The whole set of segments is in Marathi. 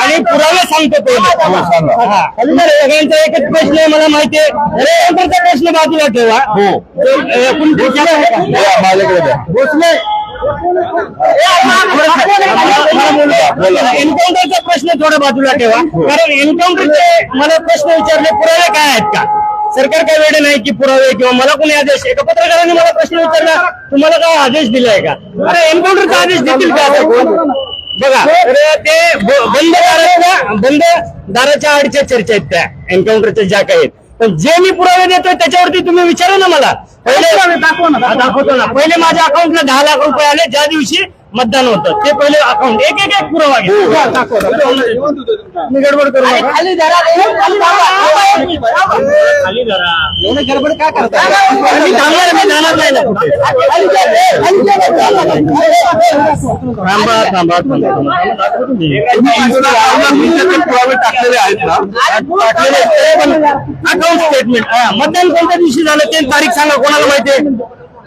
आणि पुरावे सांगतो तो. हा. सगळ्यांचा एकच प्रश्न आहे मला माहिती आहे. प्रश्न बाजूला ठेवा. का? भोसले एन्काउंटरचा प्रश्न थोडा बाजूला ठेवा. कारण एन्काउंटरचे मला प्रश्न विचारले पुरावे काय आहेत का? सरकार काय वेळ नाही की पुरावे किंवा मला कोणी आदेश एका पत्रकाराने मला प्रश्न विचारला तुम्हाला काय आदेश दिलाय का? अरे एन्काउंटरचा आदेश देतील का आता कोण? बघा ते बंद दाराच्या बंद दाराच्या आडच्या चर्चा आहेत त्या एन्काउंटरच्या ज्या काही आहेत. पण जे मी पुरावे देतोय त्याच्यावरती तुम्ही विचारा ना मला. पहिले दाखवतो ना. पहिले माझ्या अकाउंटला दहा लाख रुपये आले ज्या दिवशी मतदान होतं. ते पहिले अकाउंट एक एक एक पुरावा घ्या. मी गडबड करू नका. खाली धरा गडबड काय करता मी थांबणार मी जाणार नाही ना कुठे. थांबा थांबा. थांबा पुरावे टाकलेले आहेत ना? अकाउंट स्टेटमेंट मतदान कोणत्या दिवशी झालं ते तारीख सांगा कोणाला माहिती आहे?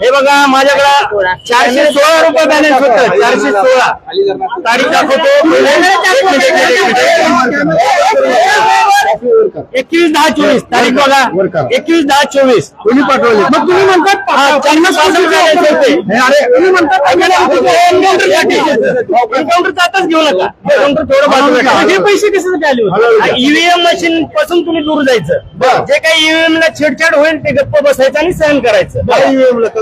हे बघा माझ्याकडे चारशे सोळा रुपये बॅलन्स होतं. चारशे सोळा. तारीख दाखवतो. एकवीस दहा चोवीस. तारीख बघा. एकवीस दहा चोवीस. तुम्ही पाठवले. मग तुम्ही म्हणतात हा, पन्नास होते. अरे तुम्ही म्हणतात एन्काउंटरचा आताच घेऊ नका. एन्काउंटर थोडं ठेवा. हे पैसे कशासाठी आले ईव्हीएम मशीन पासून तुम्ही दूर जायचं. जे काही ईव्हीएम ला छेडछाड होईल ते गप्प बसायचं आणि सहन करायचं. आणि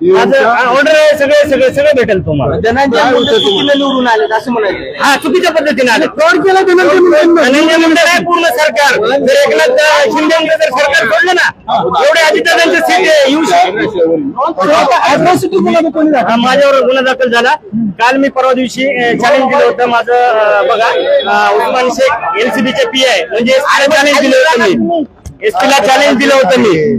ऑर्डर आहे सगळे सगळे सगळे भेटेल तुम्हाला. धनंजय मुंडे चुकीने निवडून आले असं म्हणायचं. हा चुकीच्या पद्धतीने आले फ्रॉड केला धनंजय मुंडे नाही पूर्ण सरकार? जर एकनाथ शिंदे जर सरकार सोडलं ना एवढे अजितदादांचे सीट येऊ शकतो हा, माझ्यावर गुन्हा दाखल झाला. काल मी परवा दिवशी चॅलेंज दिलं होतं माझं बघा उस्मान शेख एनसीबीचे पी आहे म्हणजे चॅलेंज दिलं होतं मी. एसपी ला चॅलेंज दिलं होतं मी.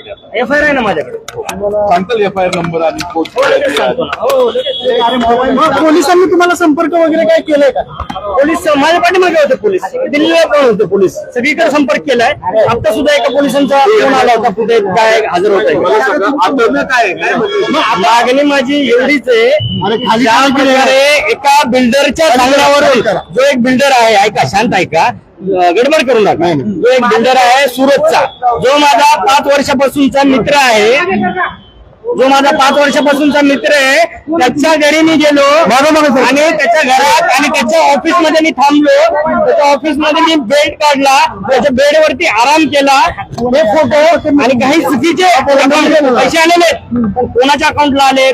एफ आय आर आहे ना माझ्याकडे? सांगताल एफ आय आर नंबर आणि हो, लगेच सांगतो. ना. हो, लगेच. मग पोलिसांनी तुम्हाला संपर्क वगैरे काय केलाय का? पोलीस माझ्या पाठीमागे होते पोलीस. दिल्लीला पण होते पोलीस. सगळीकडे संपर्क केलाय. आता सुद्धा एका पोलिसांचा फोन आला होता कुठे काय हजर होत आता काय आहे? काय म्हणजे? मागणी माझी एवढीच आहे. ज्या प्रकारे एका बिल्डरच्या सांगण्यावरून जो एक बिल्डर आहे ऐका शांत ऐका. गडबड करू नका. जो एक बिल्डर आहे सुरतचा जो माझा पाच वर्षापासूनचा मित्र आहे जो माझा पाच वर्षापासूनचा मित्र आहे त्याच्या घरी मी गेलो. आणि त्याच्या घरात आणि त्याच्या ऑफिसमध्ये मी थांबलो. त्याच्या ऑफिसमध्ये मी बेड काढला. त्याच्या बेडवरती आराम केला. हे फोटो आणि काही चुकीचे पैसे आलेले कोणाच्या अकाउंटला आलेत?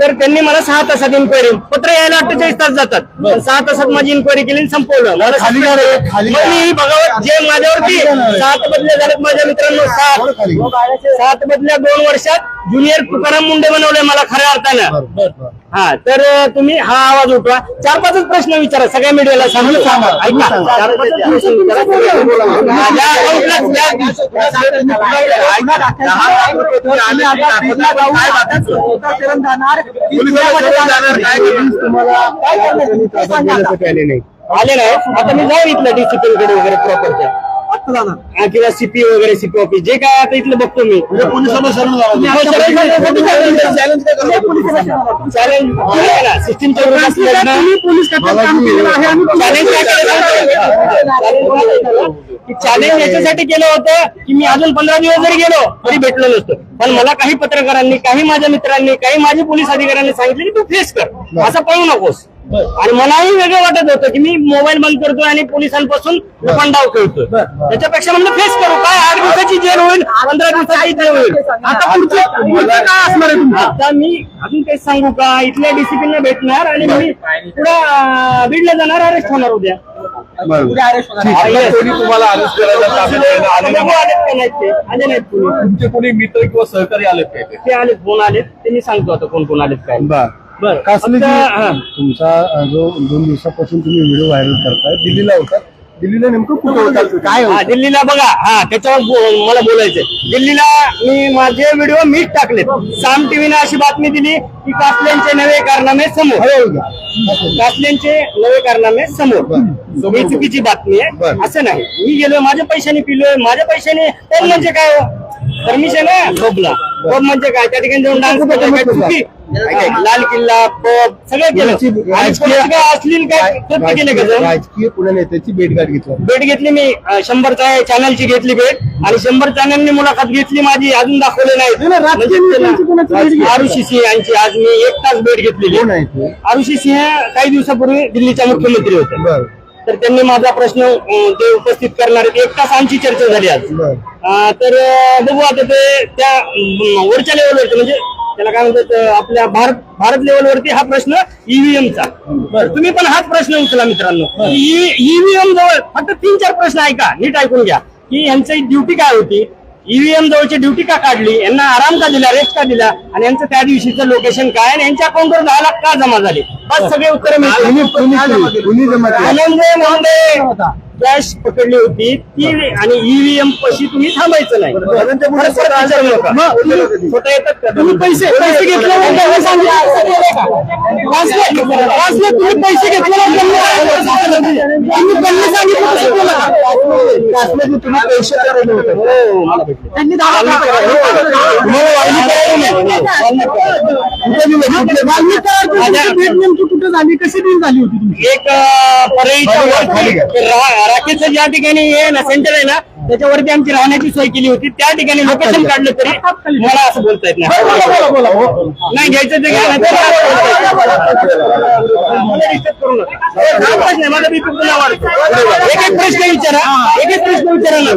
तर त्यांनी मला सहा तासात इन्क्वायरी पत्र यायला अठ्ठेचाळीस तास जातात. पण सहा तासात माझी इन्क्वायरी केली आणि संपवलं. मला. मी बघावं जे माझ्यावरती सात बदले झालेत माझ्या मित्रांनो सात. सात बदल्या दोन वर्षात ज्युनियर तुकाराम मुंडे बनवले मला खऱ्या अर्थानं. हा तर तुम्ही हा आवाज उठवा. चार पाचच प्रश्न विचारा सगळ्या मीडियाला सांगू. सांगा ऐका. चार पाचच प्रश्न विचारा. माझ्या account ला आले नाही. आता मी जाऊ इथलं डिसिप्लिनकडे वगैरे प्रॉपरच्या हा, किंवा सीपी वगैरे सीपी ऑफिस जे काय आता इथलं बघतो मी. पोलिसांना शरण जावं चॅलेंज सिस्टीमच्या विरोधात लढणं चॅलेंज चॅलेंज याच्यासाठी केलं होतं की मी अजून पंधरा दिवस जरी गेलो तरी भेटलो नसतो. पण मला काही पत्रकारांनी काही माझ्या मित्रांनी काही माझे पोलीस अधिकाऱ्यांनी सांगितले की तू फेस कर. असं पळू नकोस. आणि मलाही वेगळं वाटत होतं की मी मोबाईल बंद करतोय आणि पोलिसांपासून पण डाव खेळतोय. त्याच्यापेक्षा म्हणलं फेस करू. काय आठ दिवसाची जेल होईल? पंधरा दिवसाची जेल होईल? आता पुढचे पुढचं काय असणार आहे तुमचं? आता मी अजून काही सांगू का? इथल्या डिसिप्लिनला भेटणार आणि मी पुढे बीडला जाणार अरेस्ट होणार उद्या. तुम्हाला आले नाहीत तुमचे कोणी मित्र किंवा सहकारी आलेत काय ते ते आलेत फोन आलेत? ते मी सांगतो आता कोण कोण आलेत काय. बरं. कासले फक्त, हा. तुमचा अ, जो दोन दिवसापासून तुम्ही व्हिडिओ व्हायरल करताय दिल्लीला होता. दिल्लीला नेमकं कुठं होता? काय हा होतं दिल्लीला बघा. हा त्याच्यावर बो- मला बोलायचंय. दिल्लीला मी माझे व्हिडिओ मीच टाकलेत. साम टीव्हीने अशी बातमी दिली की कासल्यांचे नवे कारनामे समोर. हळू घ्या. कासल्यांचे नवे कारनामे समोर. बरं. ही चुकीची बातमी आहे. बरं. असं नाही. मी गेलोय माझ्या पैशाने पिलोय माझ्या पैशाने पण म्हणजे काय परमिशन आहे? पबला पब म्हणजे काय? त्या ठिकाणी जाऊन डान्स करतोय काय चुकी? काय, लाल किल्ला पब सगळं केलं. आणि कोणाची काय अश्लील काय कृत्य केले का जाऊन? राजकीय पुणे नेत्याची भेटगाठ घेतली. भेट घेतली मी अं, शंभरच्या चॅनलची घेतली भेट. आणि शंभर चॅनलनी मुलाखत घेतली माझी अजून दाखवले नाही आरुषी सिंह यांची आज मी एक तास भेट घेतलेली. कोण आहे ते? आरुषी सिंह काही दिवसापूर्वी दिल्लीच्या मुख्यमंत्री होते. बर. तर त्यांनी माझा प्रश्न ते उपस्थित करणार. एक तास आमची चर्चा झाली आज. तर बघू आता ते त्या वरच्या लेवलवरती म्हणजे त्याला काय म्हणतात आपल्या भारत भारत लेवलवरती हा प्रश्न ईव्हीएमचा तुम्ही पण हाच प्रश्न उचला मित्रांनो. ईव्हीएम जवळ फक्त तीन चार प्रश्न ऐका नीट ऐकून घ्या. की यांची ड्युटी काय होती? ईव्हीएम जवळची ड्युटी का काढली? यांना आराम का दिला रेस्ट का दिला? आणि यांचं त्या दिवशीचं लोकेशन काय? आणि यांच्या अकाउंटवर दहा लाख का जमा झाले? बस सगळे उत्तर कुणी कुणी केली? कॅश पकडली होती ती आणि ईव्हीएम पशी तुम्ही थांबायचं नाही. स्वतः येतात का? तुम्ही पैसे पैसे घेतले तुम्ही पैसे घेतले सांगितलं तुम्ही पैसे. त्यांनी कुठे झाली कशी डील झाली होती तुमची? एक परळीच्या वरती रा- राकेशचं ज्या ठिकाणी हे ना सेंटर आहे ना त्याच्यावरती आमची राहण्याची सोय केली होती. त्या ठिकाणी लोकेशन काढलं तरी मला असं बोलता येत नाही. नाही घ्यायचं ते घ्या नाही तर मला disturb करू नका. हे दहा प्रश्न आहे, माझा BP पुन्हा वाढतो. एक एक प्रश्न विचारा. एक एक प्रश्न विचारा ना.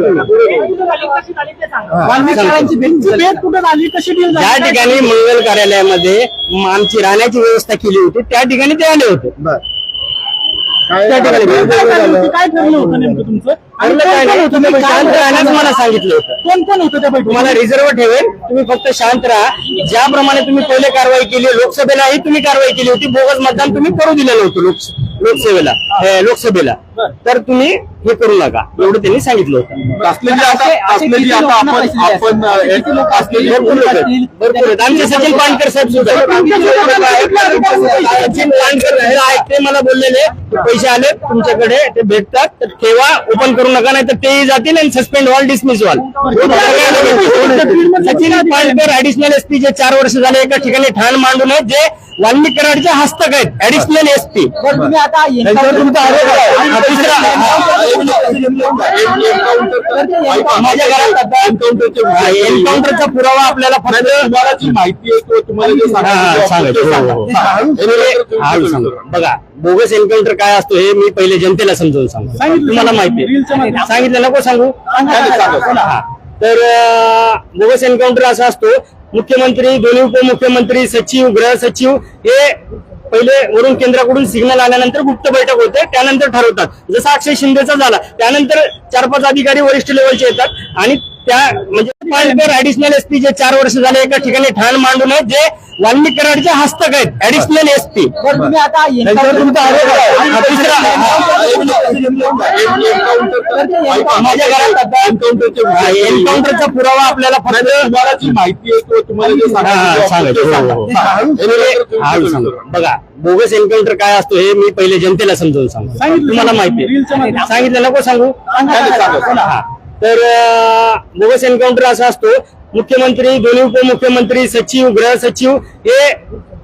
वाल्मिकी भेट कुठे झाली? कशी डील ज्या ठिकाणी मंगल कार्यालयामध्ये म- आमची राहण्याची व्यवस्था केली होती त्या ठिकाणी ते आले होते. बर. त्या ठिकाणी काय झालं? होतं? काय ठरलं होतं नेमकं तुमचं? ठरलं काय नाही, तुम्ही शांत मला सांगितलं होतं. कोण कोण होतं त्या बैठकीत? तुम्हाला रिझर्व ठेवेल तुम्ही फक्त शांत राहा. ज्याप्रमाणे तुम्ही पहिले कारवाई केली लोकसभेलाही तुम्ही कारवाई केली होती. बोगस मतदान तुम्ही करू दिलेलं होतं लोक लोकसेवेला हे, लोकसभेला. तर तुम्ही हे करू नका. एवढं त्यांनी सांगितलं होतं. आमचे सचिन पानकर साहेब सुद्धा. सचिन पानकर हे ते मला बोललेले. पैसे आले तुमच्याकडे. ते भेटतात. तर ठेवा. ओपन करू नका नाही तर तेही जातील आणि सस्पेंड व्हाल डिसमिस व्हाल. सचिन पानकर ऍडिशनल एसपी जे चार वर्ष झाले एका ठिकाणी ठाण मांडून आहेत जे वाल्मिक कराडचे हस्तक आहेत ऍडिशनल एसपी बरं, तुम्ही आता त्यांच्यावर तुमचा आरोप आहे. हा, दुसरा माझ्या घरात आता एन्काउंटरचा पुरावा आपल्याला फक्त तुम्हाला जी माहिती आहे किंवा तुम्हाला जे हा, हा, सांगायचं. हो, हो, हो. हा, मी सांगतो. बघा बोगस एन्काउंटर काय असतो हे मी पहिले जनतेला समजावून सांगतो. तुम्हाला माहिती आहे. सांगितलं नको सांगू. हा. तर बोगस एन्काउंटर असा असतो मुख्यमंत्री दोन्ही उपमुख्यमंत्री सचिव गृह सचिव हे पहिले वरून केंद्राकडून सिग्नल आल्यानंतर गुप्त बैठक होते त्यानंतर ठरवतात. जसा अक्षय शिंदेचा झाला त्यानंतर चार पाच अधिकारी वरिष्ठ लेवलचे येतात आणि त्या म्हणजे ऍडिशनल एसपी जे चार वर्ष झाले एका ठिकाणी ठाण मांडून आहेत जे वाल्मिक कराडचे हस्तक आहेत ऍडिशनल एसपी माझ्या घरात एन्काउंटरचा पुरावा आपल्याला फक्त माहिती. बघा बोगस एन्काउंटर काय असतो हे मी पहिले जनतेला समजावून सांगतो. तुम्हाला माहिती आहे. सांगितलं नको सांगू. हा. तर बोगस एन्काउंटर असा असतो. मुख्यमंत्री दोन्ही उपमुख्यमंत्री सचिव गृह सचिव हे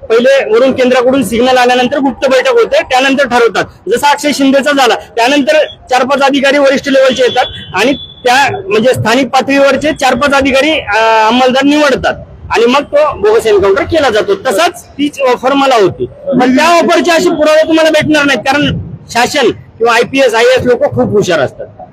पहिले वरून केंद्राकडून सिग्नल आल्यानंतर गुप्त बैठक होते त्यानंतर ठरवतात. जसा अक्षय शिंदेचा झाला त्यानंतर चार पाच अधिकारी वरिष्ठ लेवलचे येतात आणि त्या म्हणजे स्थानिक पातळीवरचे चार पाच अधिकारी अंमलदार निवडतात. आणि मग तो बोगस एन्काउंटर केला जातो. तसाच तीच ऑफर मला होती. पण त्या ऑफरचे असे पुरावे तुम्हाला भेटणार नाहीत कारण शासन किंवा आयपीएस आय एस लोक खूप हुशार असतात.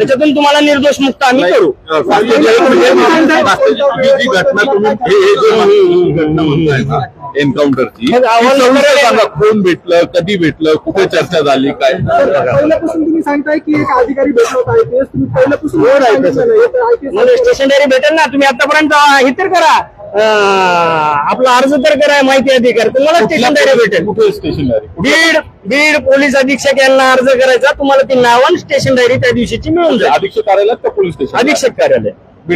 त्याच्यातून तुम्हाला निर्दोष मुक्त आम्ही करू जी घटना तुम्ही हे हे जे माहिती- घटना म्हणताय ना एन्काउंटरची सांगा कोण भेटलं कधी भेटलं कुठे चर्चा झाली काय पहिल्यापासून तुम्ही सांगताय की एक अधिकारी भेटला होता आयपीएस तुम्ही पहिल्यापासून. हे स्टेशनरी भेटेल ना तुम्ही आतापर्यंत हे तर करा आपला अर्ज तर करा माहिती अधिकार. तुम्हाला स्टेशनरी भेटेल. कुठे स्टेशनरी बीड बीड पोलीस अधीक्षक यांना अर्ज करायचा. तुम्हाला ती नाव स्टेशन डायरी त्या दिवशीची मिळून जाईल. अधीक्षक कार्यालयात का पोलीस स्टेशन अधीक्षक कार्यालय.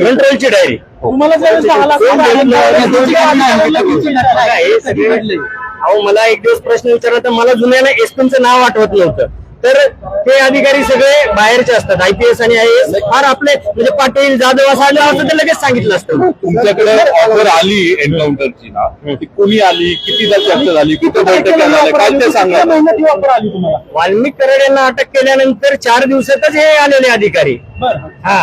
कंट्रोलची डायरी तुम्हाला हे सगळे- अहो मला एक दिवस प्रश्न विचारला तर मला जुन्याला एसपीचं नाव आठवत नव्हतं. तर ते अधिकारी सगळे बाहेरचे असतात. आयपीएस आणि आय एस फार आपले म्हणजे पाटील जाधव असं आलं असतं तर लगेच सांगितलं असतं. तुमच्याकडे ऑफर आली एन्काउंटरची ना ती कुणी आली कितीदा चर्चा झाली कुठे बैठक काय ते सांगा. वाल्मिक कराड यांना अटक केल्यानंतर चार दिवसातच हे आलेले अधिकारी. हा.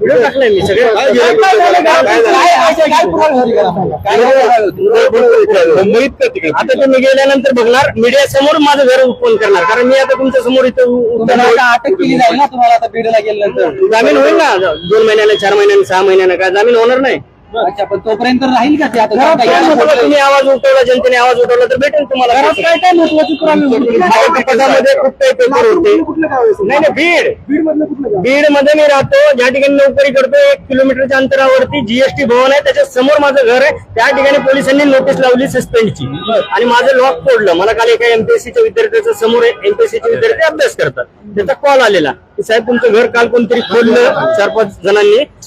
व्हिडिओ टाकलाय मी सगळे? मुंबईत का तिकडे आता तुम्ही गेल्यानंतर बघणार मीडिया समोर माझं घर ओपन करणार. कारण मी आता तुमच्यासमोर इथं अटक केली जाईल ना तुम्हाला आता बीडला गेल्यानंतर? जामीन होईल ना? दोन महिन्याने चार महिन्याने सहा महिन्याने काय? जामीन होणार नाही. अच्छा पण तोपर्यंत राहील का ते आता? घरात काय तुम्ही आवाज उठवला जनतेने आवाज उठवला तर भेटेल तुम्हाला घरात काय काय महत्वाची होती? पदामध्ये खूप काही पेपर होते. कुठलं गाव आहे नाही नाही बीड. बीड मधलं कुठलं गाव? बीडमध्ये मी राहतो ज्या ठिकाणी नोकरी करतो एक किलोमीटरच्या अंतरावरती जीएसटी भवन आहे. त्याच्यासमोर माझं घर आहे. त्या ठिकाणी पोलिसांनी नोटीस लावली सस्पेंडची आणि माझं लॉक तोडलं मला काल एका एमपीएससीच्या विद्यार्थ्याच्या समोर एमपीएससीचे विद्यार्थी अभ्यास करतात. त्याचा कॉल आलेला. की साहेब तुमचं घर काल कोणतरी खोललं चार पाच जणांनी.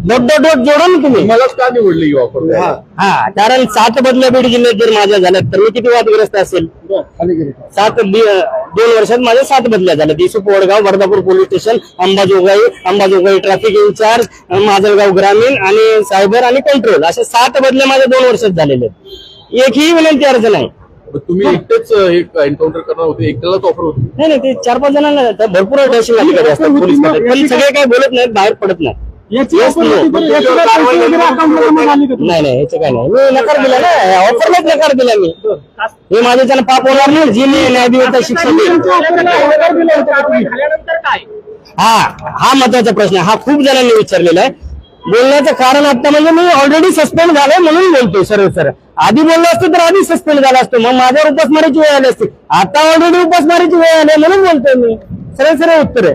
डोट डोट डोट जोडा ना तुम्ही. मलाच का निवडली ही ऑफर हा. कारण सात बदल्या बीड जिल्ह्यात जर माझ्या झाल्या तर मी किती वादग्रस्त असेल? सात बी- दोन वर्षात माझ्या सात बदल्या झाल्या दिसू Vadgaon Vardhapur police station Ambajogai Ambajogai traffic incharge Majalgaon ग्रामीण आणि सायबर आणि कंट्रोल अशा सात बदल्या माझ्या दोन वर्षात झालेले आहेत. एकही विनंती अर्ज नाही. तुम्ही एकटेच अं, एन्काउंटर करणार होते. एकट्यालाच ऑफर होती. नाही नाही ते चार पाच जणांना जातात. भरपूर असतात पोलीस. पण सगळे काही बोलत नाहीत बाहेर पडत नाही याची offer पैसे वगैरे जमा झाले का नाही नाही याचं काय नाही. मी नकार दिला ना. ऑफरलाच नकार दिला मी. हे माझ्याच्यानं पाप होणार नाही. जी मी न्यायदेवता शिक्षा देईल तुमच्या offer ला नकार दिला होता का तुम्ही? हा हा महत्त्वाचा प्रश्न आहे. हा खूप जणांनी विचारलेला आहे. बोलण्याचं कारण आता म्हणजे मी ऑलरेडी सस्पेंड झालोय म्हणून बोलतोय सरळ सरळ. आधी बोललो असतो तर आधी सस्पेंड झाला असतो. मग माझ्यावर उपासमारीची वेळ आली असते. आता ऑलरेडी उपासमारीची वेळ आली म्हणून बोलतोय मी. सरळ सरळ उत्तर आहे.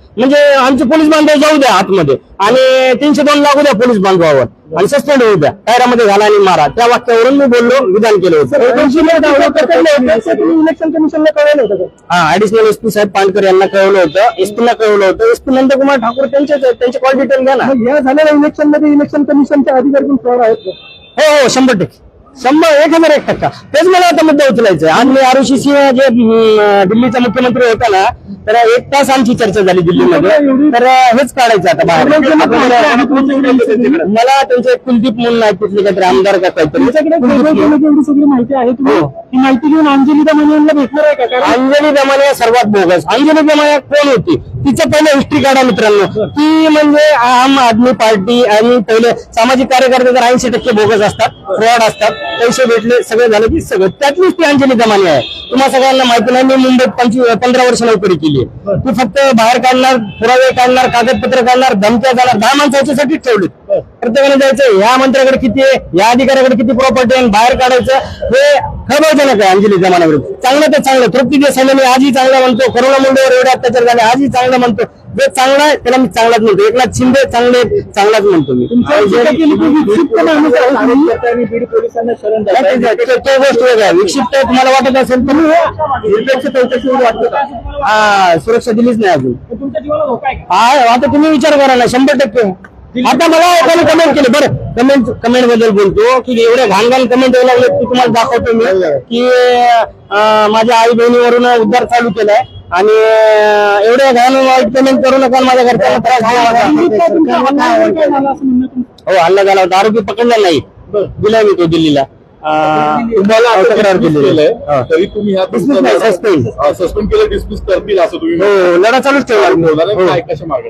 म्हणजे आमचे पोलीस बांधव जाऊ द्या आतमध्ये. आणि तीनशे दोन लागू द्या पोलीस बांधवावर. आणि सस्पेंड होऊ द्या. टायरामध्ये घाला आणि मारा. त्या वाक्यावरून मी बोललो विधान केलं होतं. इलेक्शन कमिशनला कळलं होतं हा ऍडिशनल एसपी साहेब पांडकर यांना कळवलं होतं. एसपी ला कळवलं होतं. एसपी नंदकुमार ठाकूर त्यांचेच आहेत त्यांचे कॉल डिटेल घ्या ना. या झालेल्या इलेक्शनमध्ये इलेक्शन कमिशनच्या अधिकारी पण आहेत? हो हो शंभर टक्के. शंभर एक हजार एक टक्का. तेच मला आता मुद्दा उचलायचा मी आरुषी सिंह जे दिल्लीचा मुख्यमंत्री होता ना तर एक तास आमची चर्चा झाली दिल्लीमध्ये. तर हेच काढायचं आता बाहेर. मला त्यांचे कुलदीप म्हणून आहे तिथले काहीतरी आमदार का काहीतरी. सगळी माहिती आहे? हो. ती माहिती घेऊन अंजली दमानी भेटणार आहे का? अंजली दमाने सर्वात बोगस. अंजली दमाने कोण होती? तिचं पहिलं हिस्ट्री काढा मित्रांनो. ती म्हणजे आम आदमी पार्टी आणि पहिले सामाजिक कार्यकर्ते तर ऐंशी टक्के बोगस असतात फ्रॉड असतात पैसे भेटले सगळं झालं की सगळं. त्यातलीच ती अंजली दमाने आहे. तुम्हाला सगळ्यांना माहिती नाही मी मुंबईत पंचवीस पंधरा वर्ष नोकरी केली. ती फक्त बाहेर काढणार पुरावे काढणार कागदपत्र काढणार धमक्या जाणार दहा माणसं याच्यासाठीच ठेवली प्रत्येकाने जायचं ह्या मंत्र्याकडे किती आहे या अधिकाऱ्याकडे किती प्रॉपर्टी आहे बाहेर काढायचं हे खबरजनक आहे अंजली जमान्याविरुद्ध चांगलं तर चांगलं. तृप्ती देसाईला मी आजही चांगला म्हणतो. करोना मुंडेवर एवढे अत्याचार झाले आजही चांगलं म्हणतो. जे चांगलं आहे त्याला मी चांगलाच म्हणतो. एकनाथ शिंदे चांगले चांगलाच म्हणतो मी. ते- गोष्ट वेगळी. विक्षिप्त तुम्हाला वाटत असेल तर. निरपेक्ष वाटतं हा सुरक्षा दिलीच नाही अजून? हा आता तुम्ही विचार करा ना शंभर टक्के. आता मला एकाने कमेंट केली बरं. कमेंट कमेंटबद्दल बोलतो की एवढ्या घाण घाण कमेंट यायला लागले की तुम्हाला दाखवतो मी. की माझ्या आई बहिणीवरून उद्धार चालू केलाय. आणि एवढ्या घाण वाईट कमेंट करू नका माझ्या घरच्यांना त्रास? हो हल्ला झाला होता. आरोपी पकडला नाही. दिलाय मी तो दिल्लीला. तरी तुम्ही. सस्पेंड केलं डिसमिस करतील असं तुम्ही हो लढा चालूच ठेवणार. हो. कशा मागे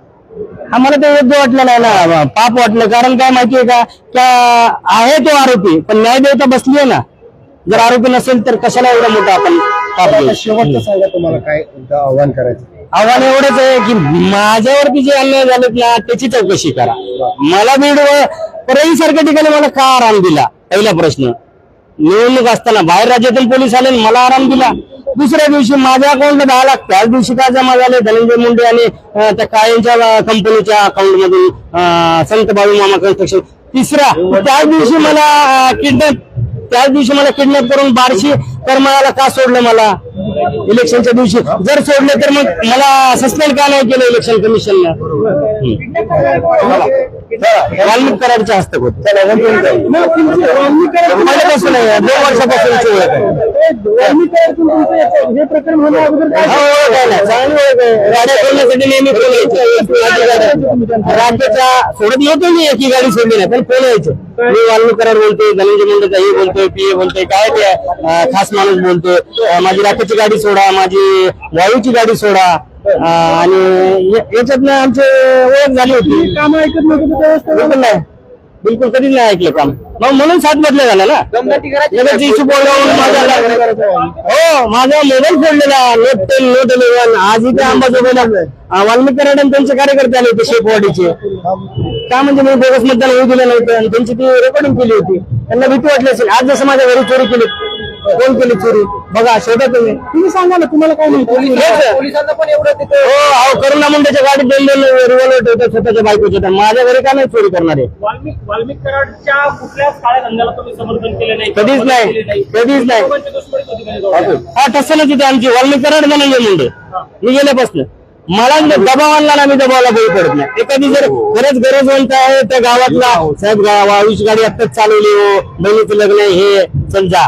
मला ते योग्य वाटलं नाही ना. पाप वाटलं. कारण काय माहितीये का? त्या आहे तो आरोपी पण न्याय देवता बसली आहे ना. जर आरोपी नसेल तर कशाला एवढा मोठा आपण पाप? शेवटचं सांगा तुम्हाला काय आव्हान करायचं. आव्हान एवढंच आहे की माझ्यावरती जे अन्याय झालेत ना त्याची चौकशी करा. मला बीड परळी सारख्या ठिकाणी मला का आराम दिला? पहिला प्रश्न. निवडणूक असताना बाहेर राज्यातून पोलीस आले मला आराम दिला. दुसऱ्या दिवशी माझ्या अकाउंटला दहा लाख. त्याच दिवशी काय जमा झाले? धनंजय मुंडे आणि त्या कायमच्या कंपनीच्या अकाउंट मधून संत बाबू मामा कन्स्ट्रक्शन तिसरा त्याच दिवशी मला किडनॅप त्याच दिवशी मला किडनॅप करून बारशी मला का सोडलं मला? इलेक्शनच्या दिवशी जर सोडले तर मग मला सस्पेंड का नाही केलं इलेक्शन कमिशननं वाल्मिक कराडच्या हस्तक होत आहे, दोन आहे. हे प्रकरण होण्या अगोदर हा, आहे. गाड्या सोडण्यासाठी नेहमी फोन यायचे? राज्याच्या सोडत नव्हतो मी एकी गाडी सोडली नाही पण फोन यायचे? मी वाल्मिक कराड बोलतोय धनंजय मुंडे हे बोलतोय पीए बोलतोय काय ते खास माणूस बोलतोय. माझी राखेची गाडी सोडा माझी वायूची गाडी सोडा. आणि याच्यातनं आमची ओळख झाली होती. काम ऐकत नव्हतं बिलकुल कधीच नाही ऐकलं काम. मग म्हणून सात बदले झाला ना? हो माझा मोबाईल फोडलेला. नोट टेन नोट इलेव्हन आज इथे अंबाजोगाईला अं, वाल्मिक आणि त्यांचे कार्यकर्ते आले होते शेपवाडीचे. का म्हणजे मी बोगस मतदान होऊ दिलं नव्हतं आणि त्यांची ती रेकॉर्डिंग केली होती. त्यांना भीती वाटली असेल. आज जसं माझ्या घरी चोरी केली. कोण केली चोरी? बघा शोधा तुम्ही. तुम्ही सांगा ना तुम्हाला काय माहिती. पोलिसांना पण एवढं तिथं हो अहो करुणा मुंडेच्या गाडीत दोन दोन रिव्हॉल्वर ठेवतात स्वतःच्या बायकोच्या तर माझ्या घरी का नाही चोरी करणारे वाल्मिक वाल्मिक कराडच्या कुठल्याच काळ्या धंद्याला तुम्ही समर्थन केले नाही? कधीच नाही. कधीच नाही. दोघांची दुश्मनीच होती? हा तिथे आमची. वाल्मिक कराड धनंजय मुंडे. मी गेल्यापासून. मला दबाव आणला ना मी दबावाला बळी पडत नाही. एखादी जर खरंच गरजवंत आहे त्या गावातला साहेब गा- वाळूची गाडी आत्ताच चालवली हो. बहिणीचं लग्न आहे हे समजा.